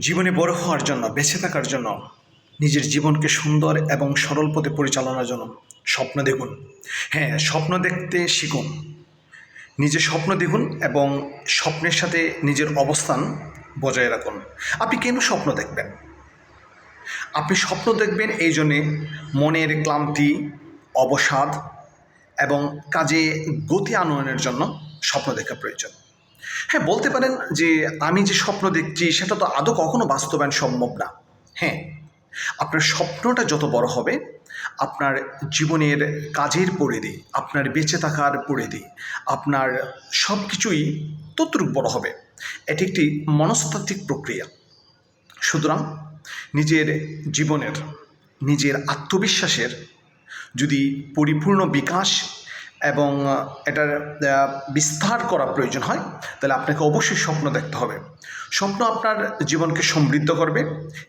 জীবনে বড় হওয়ার জন্য, বেঁচে থাকার জন্য, নিজের জীবনকে সুন্দর এবং সরল পথে পরিচালনার জন্য স্বপ্ন দেখুন। হ্যাঁ স্বপ্ন দেখতে শিখুন। নিজের স্বপ্ন দেখুন এবং স্বপ্নের সাথে নিজের অবস্থান বজায় রাখুন। আপনি কেন স্বপ্ন দেখবেন? আপনি স্বপ্ন দেখবেন এই জন্যে মনের ক্লান্তি, অবসাদ এবং কাজে গতি আনয়নের জন্য স্বপ্ন দেখা প্রয়োজন। হ্যাঁ বলতে পারেন যে আমি যে স্বপ্ন দেখছি, সেটা তো আদৌ কখনো বাস্তবায়ন সম্ভব না। হ্যাঁ আপনার স্বপ্নটা যত বড় হবে, আপনার জীবনের কাজের পরিধি আপনার বেঁচে থাকার পরিধি আপনার সব কিছুই ততটুকু বড় হবে। এটি একটি মনস্তাত্ত্বিক প্রক্রিয়া। সুতরাং নিজের জীবনের, নিজের আত্মবিশ্বাসের যদি পরিপূর্ণ বিকাশ এবং এটার বিস্তার করা প্রয়োজন হয়, তাহলে আপনাকে অবশ্যই স্বপ্ন দেখতে হবে। স্বপ্ন আপনার জীবনকে সমৃদ্ধ করবে,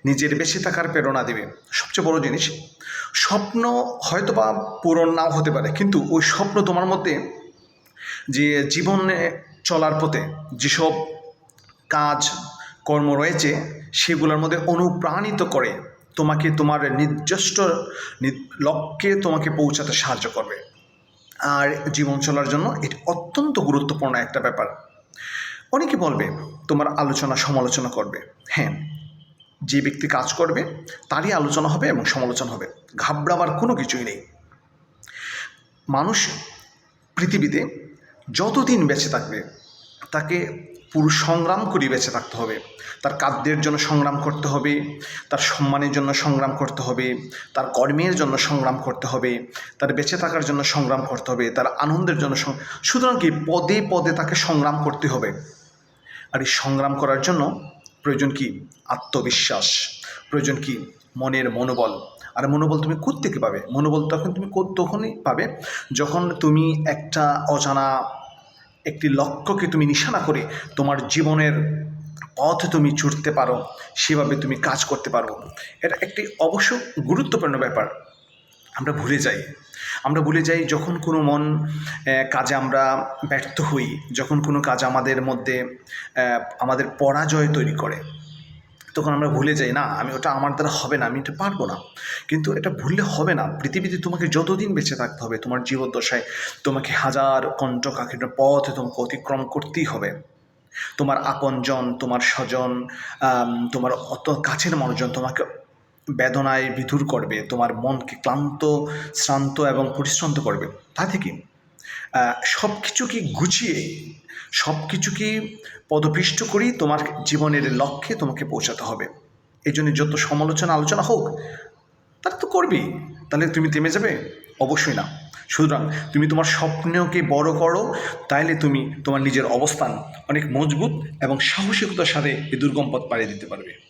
নিজের বেঁচে থাকার প্রেরণা দেবে। সবচেয়ে বড় জিনিস, স্বপ্ন হয়তো বা পূরণ নাও হতে পারে, কিন্তু ওই স্বপ্ন তোমার মধ্যে যে জীবনে চলার পথে যেসব কাজ, কর্ম রয়েছে, সেগুলোর মধ্যে অনুপ্রাণিত করে তোমাকে তোমার নির্দিষ্ট লক্ষ্যে তোমাকে পৌঁছাতে সাহায্য করবে। আর জীবন চলার জন্য এটি অত্যন্ত গুরুত্বপূর্ণ একটা ব্যাপার। অনেকে বলবে, তোমার আলোচনা সমালোচনা করবে। হ্যাঁ যে ব্যক্তি কাজ করবে, তারই আলোচনা হবে এবং সমালোচনা হবে। ঘাবড়াবার কোনো কিছুই নেই। মানুষ পৃথিবীতে যতদিন বেঁচে থাকবে, তাকে পুরো সংগ্রাম করে বেঁচে থাকতে হবে। তার কাদ্যের জন্য সংগ্রাম করতে হবে, তার সম্মানের জন্য সংগ্রাম করতে হবে, তার কর্মের জন্য সংগ্রাম করতে হবে, তার বেঁচে থাকার জন্য সংগ্রাম করতে হবে, তার আনন্দের জন্য সুতরাং কি পদে পদে তাকে সংগ্রাম করতে হবে। আর এই সংগ্রাম করার জন্য প্রয়োজন কি? আত্মবিশ্বাস, প্রয়োজন কি? মনের মনোবল। আর মনোবল তুমি থেকে পাবে? মনোবল তখন তুমি তখনই পাবে যখন তুমি একটা অজানা একটি লক্ষ্যকে তুমি নিশানা করে তোমার জীবনের পথ তুমি ছুটতে পারো, সেভাবে তুমি কাজ করতে পারো। এটা একটি অবশ্য গুরুত্বপূর্ণ ব্যাপার। আমরা ভুলে যাই। আমরা ভুলে যাই যখন কোনো মন কাজে আমরা ব্যর্থ হই, যখন কোনো কাজ আমাদের মধ্যে আমাদের পরাজয় তৈরি করে। তখন আমরা ভুলে যাই, না, আমি ওটা আমার দ্বারা হবে না, আমি এটা পারব না। কিন্তু এটা ভুললে হবে না। পৃথিবীতে তোমাকে যতদিন বেঁচে থাকতে হবে, তোমার জীবদ্দশায় তোমাকে হাজার কণ্ঠ কাকের পথে তোমাকে অতিক্রম করতেই হবে। তোমার আপনজন, তোমার স্বজন তোমার অত কাছের মানুষজন তোমাকে বেদনায় বিধুর করবে, তোমার মনকে ক্লান্ত, শ্রান্ত এবং পরিশ্রান্ত করবে। তাতে কি? সব কিছুকে গুছিয়ে সব কিছুকে পদপিষ্ট করেই তোমার জীবনের লক্ষ্যে তোমাকে পৌঁছাতে হবে। এই জন্য যত সমালোচনা, আলোচনা হোক তারা তো করবেই। তাহলে তুমি থেমে যাবে? অবশ্যই না। সুতরাং তুমি তোমার স্বপ্নকে বড় করো, তাইলে তুমি তোমার নিজের অবস্থান অনেক মজবুত এবং সাহসিকতার সাথে এই দুর্গম পথ পাড়িয়ে দিতে পারবে।